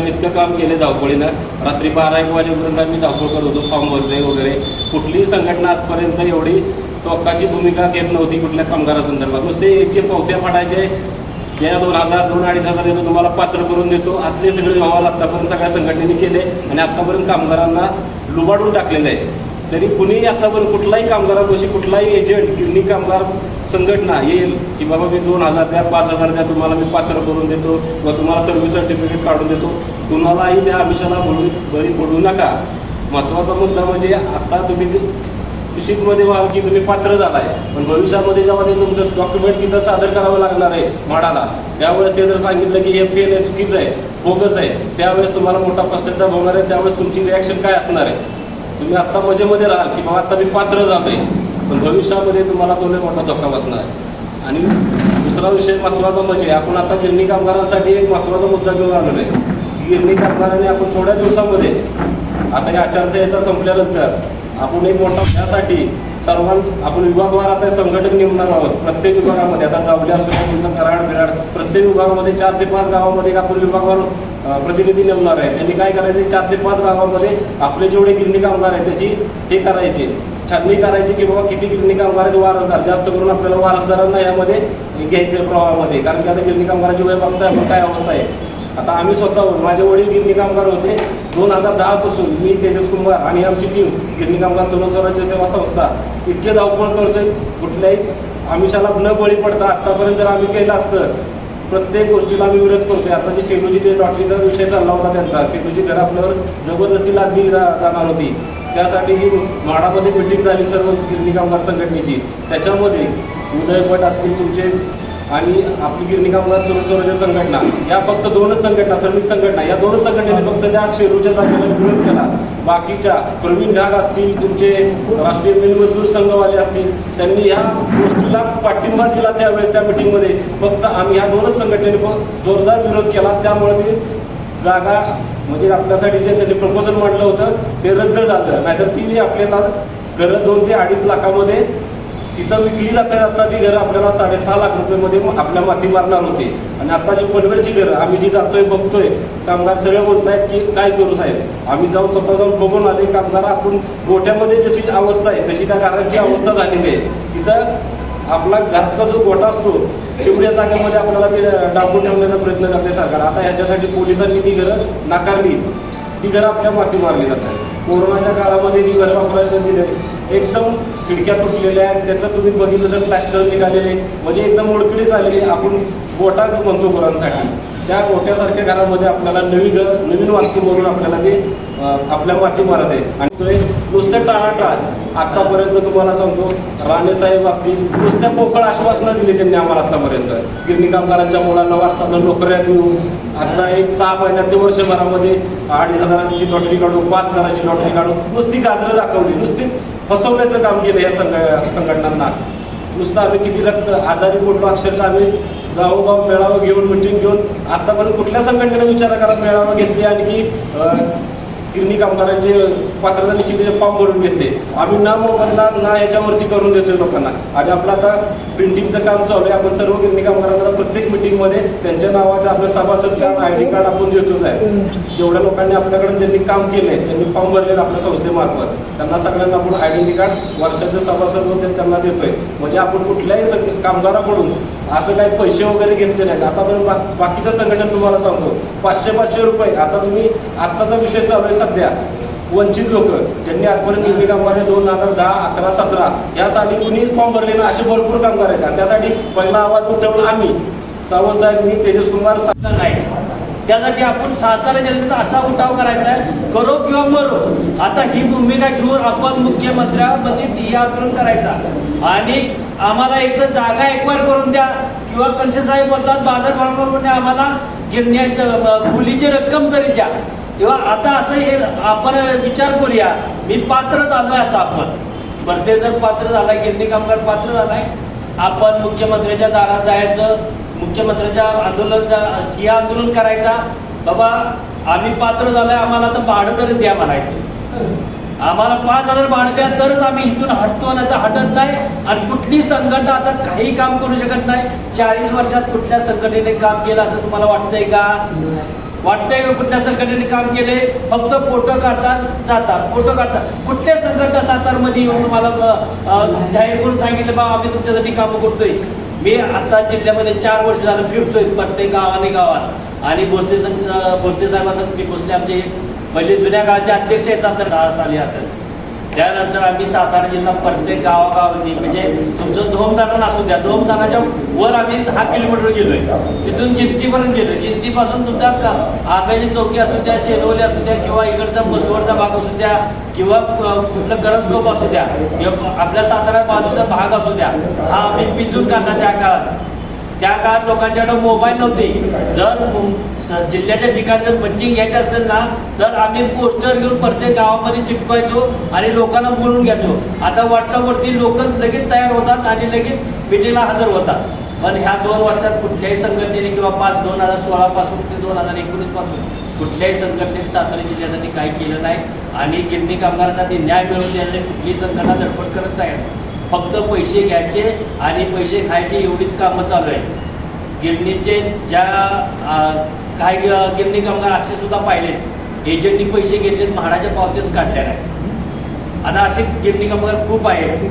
इतकं काम केले धावपळीनं. रात्री बारा एक वाजेपर्यंत आम्ही धावपळ करत होतो. फॉर्म भरणे वगैरे. कुठलीही संघटना आजपर्यंत एवढी टोकाची भूमिका घेत नव्हती कुठल्या कामगारासंदर्भात. नुसते याचे पावत्या फाडायचे या दोन हजार दोन अडीच हजार देतो तुम्हाला पात्र करून देतो. असले सगळे व्यवहार आत्तापर्यंत सगळ्या संघटनेने केले. आणि आत्तापर्यंत कामगारांना लुबाडून टाकलेले आहे. तरी कुणीही आत्तापर्यंत कुठलाही कामगारांपाशी कुठलाही एजंट गिरणी कामगार संघटना येईल की बाबा मी दोन हजार द्या पाच हजार द्या तुम्हाला मी पात्र करून देतो किंवा तुम्हाला सर्व्हिस सर्टिफिकेट काढून देतो. कुणालाही त्या आमिषाला बळी बळी पडू नका. महत्त्वाचा मुद्दा म्हणजे आता तुम्ही शीटमध्ये व्हाल की तुम्ही पात्र झालाय. पण भविष्यामध्ये जेव्हा ते तुमचं डॉक्युमेंट तिथं सादर करावं लागणार आहे म्हाडाला त्यावेळेस ते जर सांगितलं की हे फेल आहे चुकीचं आहे बोगस आहे त्यावेळेस तुम्हाला मोठा पश्चाताप होणार आहे त्यावेळेस तुमची रिॲक्शन काय असणार आहे? तुम्ही आत्ता मजेमध्ये राहाल की बाबा आता मी पात्र झालोय. पण भविष्यामध्ये तुम्हाला तो लय मोठा धोका बसणार आहे. आणि दुसरा विषय महत्त्वाचा म्हणजे आपण आता गिरणी कामगारांसाठी एक महत्त्वाचा मुद्दा घेऊन आलेलो आहे की गिरणी कामगारांनी आपण थोड्या दिवसामध्ये आता ही आचारसंहिता संपल्यानंतर आपण एक मोठा त्यासाठी सर्वां आपण विभागवार आता संघटक नेमणार आहोत. प्रत्येक विभागामध्ये आता जावल्या असू तुमचं कराड बिराड प्रत्येक विभागामध्ये चार ते पाच गावामध्ये आपण विभागवार प्रतिनिधी नेमणार आहे. त्यांनी काय करायचे? चार ते पाच गावामध्ये आपले जेवढे गिरणी कामगार आहेत त्याची हे करायचे. छाननी करायची की बाबा किती गिरणी कामगार आहेत वारसदार? जास्त करून आपल्याला वारसदारांना यामध्ये घ्यायचं प्रवाहामध्ये. कारण की आता गिरणी कामगाराची वय बघताय आपण काय अवस्था आहे? आता आम्ही स्वतःहून माझे वडील गिरणी कामगार होते. दोन हजार दहा पासून मी तेजस कुंभार आणि आमची टीम गिरणी कामगार तरुण स्वराज्य सेवा संस्था इतके धावपळ करतोय. कुठल्याही आमिषाला न बळी पडता आतापर्यंत जर आम्ही केलं असतं प्रत्येक गोष्टीला आम्ही विरोध करतोय. आता जे शेलूची ते लॉटरीचा विषय चालला होता त्यांचा शेलूची घर आपल्यावर जबरदस्ती लादली जा- जाणार होती. त्यासाठी जी म्हाडामध्ये मिटिंग झाली सर्व गिरणी कामगार संघटनेची त्याच्यामध्ये उदयपट असतील तुमचे आणि आपली गिरणी कामगार तरुण स्वराज्य संघटना या फक्त दोनच संघटना श्रमिक संघटना या दोनच संघटनेने फक्त त्या शेरूच्या जागेला विरोध केला. बाकीच्या प्रवीण घाग असतील तुमचे राष्ट्रीय मिल मजदूर संघवाले असतील त्यांनी ह्या गोष्टीला पाठिंबा दिला त्यावेळेस त्या मिटिंगमध्ये. फक्त आम्ही ह्या दोनच संघटनेने जोरदार विरोध केला. त्यामुळे ते जागा म्हणजे आपल्यासाठी जे त्यांनी प्रपोजल मांडलं होतं ते रद्द झालं. नाहीतर ती आपल्याला घरं दोन ते अडीच लाखामध्ये तिथं विकली जातात आता ती घरं आपल्याला साडेसहा लाख रुपयेमध्ये आपल्या माती मारणार होती. आणि आता जी पनवेलची घरं आम्ही जी जातोय बघतोय कामगार सगळे बोलतायत की काय करू साहेब? आम्ही जाऊन स्वतः जाऊन बघून आले कामगार आपण गोठ्यामध्ये जशी अवस्था आहे तशी त्या घरांची अवस्था झालेली आहे. तिथं आपला घरचा जो गोठा असतो तेवढ्या जागेमध्ये आपल्याला ते डांबून ठेवण्याचा प्रयत्न करते सरकार. आता ह्याच्यासाठी पोलिसांनी ती घरं नाकारली. ती घरं आपल्या माती मारली जातात. कोरोनाच्या काळामध्ये जी घरं वापरायला दिली एकदम खिडक्या तुटलेल्या आहेत. त्याचं तुम्ही बघितलं तर प्लॅस्टर निघालेले म्हणजे एकदम ओळखडीच आलेली आपण गोटाच म्हणतो गुरांसाठी त्या गोट्यासारख्या घरामध्ये आपल्याला नवी घर नवीन वास्तू म्हणून आपल्याला ते आपल्या माती मारत आहे. आणि तो एक नुसतं टाळाटाळ. आत्तापर्यंत तुम्हाला सांगतो राणेसाहेब असतील नुसत्या पोकळ आश्वासनं दिली त्यांनी आम्हाला आतापर्यंत. गिरणी कामगारांच्या मुलांना वारसांना नोकऱ्या देऊ आता एक सहा महिन्यात ते वर्षभरामध्ये अडीच हजाराची लॉटरी काढू पाच हजाराची लॉटरी काढू नुसती गाजरं दाखवली. नुसती फसवण्याचं काम केलं या संघ संघटनांना. नुसतं आम्ही किती रक्त आजारी पडलो अक्षरशः आम्ही गावोगाव मेळावा घेऊन मिटिंग घेऊन आतापर्यंत कुठल्या संघटनेने विचार करा मेळावा घेतली? आणि की गिरणी कामगारांचे पात्रता निश्चितीचे फॉर्म भरून घेतले. आम्ही ना मोबदला ना याच्यावरती करून देतोय लोकांना. आणि आपलं आता प्रिंटिंगचं काम चालू आहे. आपण सर्व गिरणी कामगारांना प्रत्येक मिटिंगमध्ये त्यांच्या नावाचं आपलं सभासद कार्ड आय डी कार्ड आपण देतोच आहे. जेवढ्या लोकांनी आपल्याकडे ज्यांनी काम केलंय त्यांनी फॉर्म भरलेत आपल्या संस्थेमार्फत. त्यांना सगळ्यांना आपण आयडेंटी कार्ड वर्षाचं सभासद होते त्यांना देतोय. म्हणजे आपण कुठल्याही कामगाराकडून असं काही पैसे वगैरे घेतले नाहीत. आतापर्यंत बा बाकीच्या संघटना तुम्हाला सांगतो. पाचशे पाचशे रुपये. आता तुम्ही आत्ताचा विषय चालू आहे सध्या. वंचित लोक ज्यांनी आजपर्यंत गिरणी कामगारने दोन हजार दहा अकरा सतरा यासाठी कुणीच फॉर्म भरले ना असे भरपूर कामगार आहेत. आणि त्यासाठी पहिला आवाज उठवला आम्ही. सावंत साहेब मी तेजस कुमार नाही. त्यासाठी आपण सातारा जिल्ह्यात असा उठाव करायचा आहे करो किंवा मरो. आता ही भूमिका घेऊन आपण मुख्यमंत्र्यामध्ये टीआकरण करायचा. आणि आम्हाला एकदा जागा एकवार करून द्या. किंवा कंसे साहेब बोलतात बाजार भावामध्ये आम्हाला गिरण्याचं मुलीची रक्कम तरी द्या. किंवा आता असं हे आपण विचार करूया. मी पात्र झालोय आता आपण. परते जर पात्र झालाय गिरणी कामगार पात्र झालाय आपण मुख्यमंत्र्याच्या दारात जायचं मुख्यमंत्र्याच्या आंदोलन ठिया आंदोलन करायचा. बाबा आम्ही पात्र झालोय आम्हाला तर भाडं तरी द्या म्हणायचं. आम्हाला पाच हजार भाडं तरच आम्ही इथून हटतो नाही तर हटत नाही. आणि कुठली संघटना आता काही काम करू शकत नाही. चाळीस वर्षात कुठल्या संघटनेने काम केलं असं तुम्हाला वाटतंय का? वाटतंय का कुठल्या संघटनेने काम केले? फक्त फोटो काढतात जातात. फोटो काढतात. कुठल्या संघटना सातारमध्ये येऊन तुम्हाला जाहीर करून सांगितलं बा आम्ही तुमच्यासाठी कामं करतोय. मी आता जिल्ह्यामध्ये चार वर्ष झालं फिरतोय प्रत्येक गावाने गावात. आणि भोसले संघ भोसले साहेबांसाठी भोसले आमचे पहिले जुन्या काळचे अध्यक्ष आहेत सातारा दहा साली असेल त्यानंतर आम्ही सातारा जिल्हा प्रत्येक गावागावांनी म्हणजे तुमचं धोमदाना असू द्या. धोमदानाच्या वर आम्ही दहा किलोमीटर गेलोय. तिथून चिंतीपर्यंत गेलोय. चिंतीपासून तुमच्या का- आंब्याची चौकी असू द्या शेनवली असू द्या किंवा इकडचा बसवरचा भाग असू द्या किंवा कुठलं कुठलं गरजकोप असू द्या किंवा आपल्या सातारा बाजूचा भाग असू द्या हा आम्ही पिजून काढला त्या काळात. त्या काळात लोकांच्याकडे मोबाईल नव्हते. जर स- जिल्ह्याच्या ठिकाणी जर मीटिंग घ्यायची असेल ना तर आम्ही पोस्टर घेऊन प्रत्येक गावामध्ये चिटकवायचो आणि लोकांना बोलून घ्यायचो. आता व्हॉट्सअपवरती लोक लगेच तयार होतात आणि लगेच मिटिंगला हजर होतात. पण ह्या दोन वर्षात कुठल्याही संघटनेने किंवा पाच दोन हजार सोळापासून ते दोन हजार एकोणीसपासून कुठल्याही संघटनेने सातारा जिल्ह्यासाठी काही केलं नाही. आणि गिरणी कामगारांसाठी न्याय मिळवून देण्यासाठी कुठलीही संघटना धडपड करत नाही फक्त पैसे घ्यायचे आणि पैसे खायचे एवढीच कामं चालू आहेत. गिरणीचे ज्या काही गिरणी कामगार असे सुद्धा पाहिलेत. एजंटनी पैसे घेतलेत म्हाडाच्या पावतीच काढल्या नाहीत. आता असे गिरणी कामगार खूप आहेत.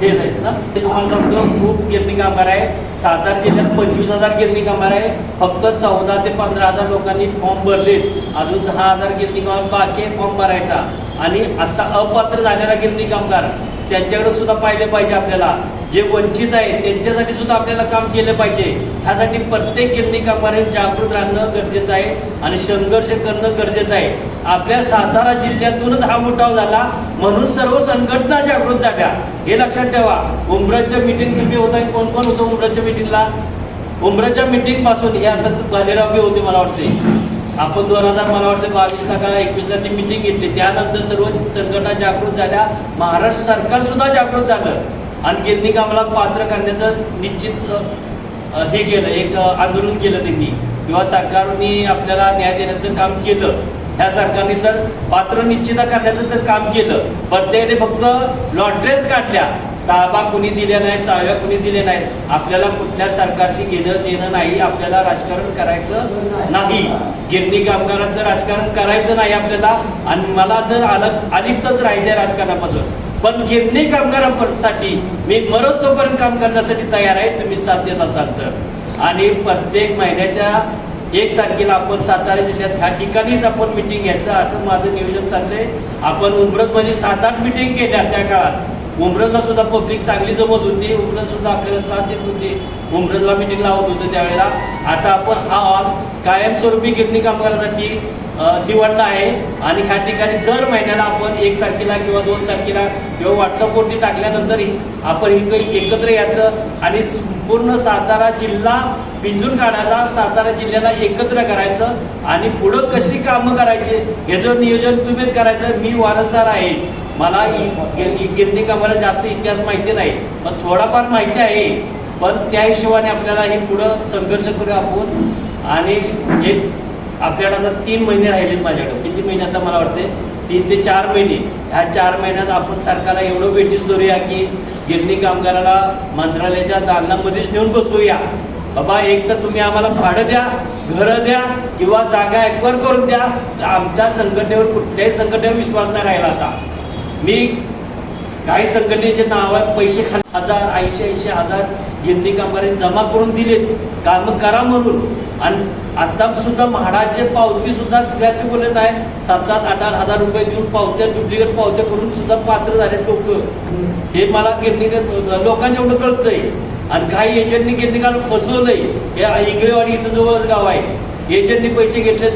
हे नाहीत ना ते तुम्हाला सांगतो खूप गिरणी कामगार आहे सातारा जिल्ह्यात पंचवीस हजार गिरणी कामगार आहे फक्त चौदा ते पंधरा हजार लोकांनी फॉर्म भरलेत. अजून दहा हजार गिरणी कामगार बाकी आहे फॉर्म भरायचा. आणि आता अपात्र झालेला गिरणी कामगार त्यांच्याकडे सुद्धा पाहिले पाहिजे आपल्याला. जे वंचित आहे त्यांच्यासाठी सुद्धा आपल्याला काम केलं पाहिजे. ह्यासाठी प्रत्येक गिरणी कामगारांनी जागृत राहणं गरजेचं आहे आणि संघर्ष करणं गरजेचं आहे. आपल्या सातारा जिल्ह्यातूनच हा उठाव झाला. म्हणून सर्व संघटना जागृत झाल्या. हे लक्षात ठेवा. उमराच्या मिटिंग तुम्ही होता कोण कोण होतं उमराच्या मिटिंगला उमराच्या मिटिंगपासून हे आता भालेराव होते मला वाटते आपण दोन हजार मला वाटतं बावीसला का एकवीसला ती मिटिंग घेतली. त्यानंतर सर्व संघटना जागृत झाल्या. महाराष्ट्र सरकार सुद्धा जागृत झालं. आणि गिरणी कामाला पात्र करण्याचं निश्चित हे केलं. एक आंदोलन केलं त्यांनी. किंवा सरकारने आपल्याला न्याय देण्याचं काम केलं. ह्या सरकारने तर पात्र निश्चित करण्याचं तर काम केलं. प्रत्येकाने फक्त लॉटरीज काढल्या. ताबा कुणी दिल्या नाही चाव्या कुणी दिल्या नाहीत आपल्याला कुठल्या सरकारशी घेणं देणं नाही आपल्याला राजकारण करायचं नाही. गिरणी कामगारांचं राजकारण करायचं नाही आपल्याला आणि मला तर अलग अलिप्तच राहायचं राजकारणापासून. पण गिरणी कामगारांसाठी मी मरज तोपर्यंत काम करण्यासाठी तयार आहे तुम्ही साथ देत असाल तर आणि प्रत्येक महिन्याच्या एक तारखेला आपण सातारा जिल्ह्यात ह्या ठिकाणीच आपण मिटिंग घ्यायचं असं माझं नियोजन चाललंय. आपण उमरतमध्ये सात आठ मिटिंग केल्या त्या काळात. उमरनला सुद्धा पब्लिक चांगली जमत होती. उमरन सुद्धा आपल्याला साथ देत होती. उमरनला मिटिंग लावत होते त्यावेळेला. आता आपण हा हॉल कायमस्वरूपी गिरणी कामगारासाठी निवडला आहे. आणि ह्या ठिकाणी दर महिन्याला आपण एक तारखेला किंवा दोन तारखेला किंवा व्हॉट्सअपवरती टाकल्यानंतरही आपण हे काही एकत्र यायचं आणि पूर्ण सातारा जिल्हा पिंजून काढायला सातारा जिल्ह्याला एकत्र करायचं आणि पुढं कशी कामं करायची ह्याचं नियोजन तुम्हीच करायचं मी वारसदार आहे. मला गिरणी कामाला जास्त इतिहास माहिती नाही पण थोडाफार माहिती आहे. पण त्या हिशोबाने आपल्याला हे पुढं संघर्ष करू आपण. आणि एक आपल्याकडे आता तीन महिने राहिलेत माझ्याकडे. किती महिने आता मला वाटते तीन ते चार महिने. ह्या चार महिन्यात आपण सरकारला एवढं वेटीस धरूया की गिरणी कामगाराला मंत्रालयाच्या दालनामध्येच नेऊन बसवूया. बाबा एक तर तुम्ही आम्हाला भाडं द्या घरं द्या किंवा जागा एकवर करून द्या. आमच्या संघटनेवर कुठल्याही संघटनेवर विश्वास नाही राहिला आता. मी काही संघटनेच्या नावात पैसे खा हजार ऐंशी ऐंशी हजार गिरणी कामगारांनी जमा करून दिलेत. कामं करा म्हणून. आणि आता सुद्धा म्हाडाचे पावती सुद्धा द्यायचे बोलत आहे. सात सात आठ आठ हजार रुपये देऊन पावत्या डुप्लिकेट पावत्या करून सुद्धा पात्र झाले लोक. हे मला गिरणी लोकांच्या एवढं कळतंय. आणि काही एजंटनी गिरणी काल फसवलंय. हे इंगळेवाडी इथं जवळच गाव आहे. एजंटनी पैसे घेतलेत.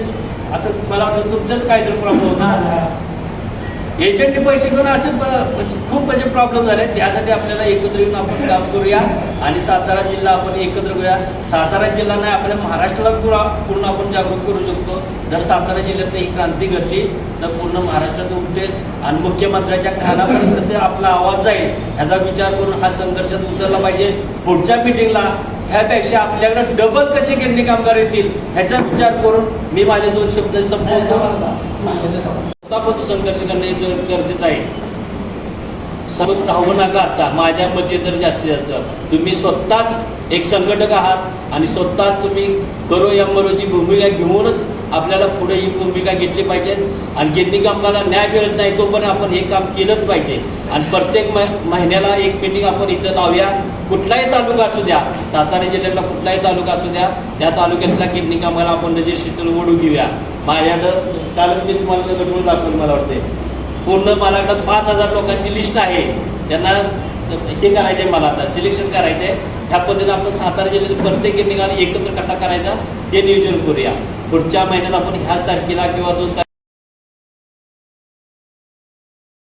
आता मला वाटतं तुमचंच काहीतरी प्रॉब्लेम होता एजंटने पैसे घेऊन असे खूप म्हणजे प्रॉब्लेम झाले. त्यासाठी आपल्याला एकत्र येऊन आपण काम करूया. आणि सातारा जिल्हा आपण एकत्र करूया. सातारा जिल्हा नाही आपल्या महाराष्ट्राला पूर्ण पूर्ण आपण जागरूक करू शकतो. जर सातारा जिल्ह्यात ही क्रांती घडली तर पूर्ण महाराष्ट्रात उठेल. आणि मुख्यमंत्र्यांच्या खानापर्यंत कसे आपला आवाज जाईल ह्याचा विचार करून हा संघर्षात उतरला पाहिजे. पुढच्या मिटिंगला ह्यापेक्षा आपल्याकडे डबल कसे गिरणी कामगार येतील ह्याचा विचार करून मी माझे दोन शब्द संपवतो. स्वतःपासून संघर्ष करणे गरजेचं आहे. सोबत राहू नका आता. माझ्या मते तर जास्तीत जास्त. तुम्ही स्वतःच एक संघटक आहात आणि स्वतः तुम्ही करो या मरोची भूमिका घेऊनच आपल्याला पुढे ही भूमिका घेतली पाहिजे. आणि गिरणी कामगाराला न्याय मिळत नाही तो पण आपण हे काम केलंच पाहिजे. आणि प्रत्येक महिन्याला एक मिटिंग आपण इथं लावूया. कुठलाही तालुका असू द्या सातारा जिल्ह्यातला कुठलाही तालुका असू द्या त्या तालुक्यातला किडनी कामाला आपण रजिस्ट्रेशन ओढू घेऊया. माझ्याकडं कालच मी तुम्हाला गटवून दाखवून मला वाटते पूर्ण माझ्याकडं पाच हजार लोकांची लिस्ट आहे. त्यांना हे करायचं आहे मला आता. सिलेक्शन करायचं आहे ह्या पद्धतीने आपण सातारा जिल्ह्यात प्रत्येक निघाला एकत्र कसा करायचा ते नियोजन करूया. पुढच्या महिन्यात आपण ह्याच तारखेला किंवा दोन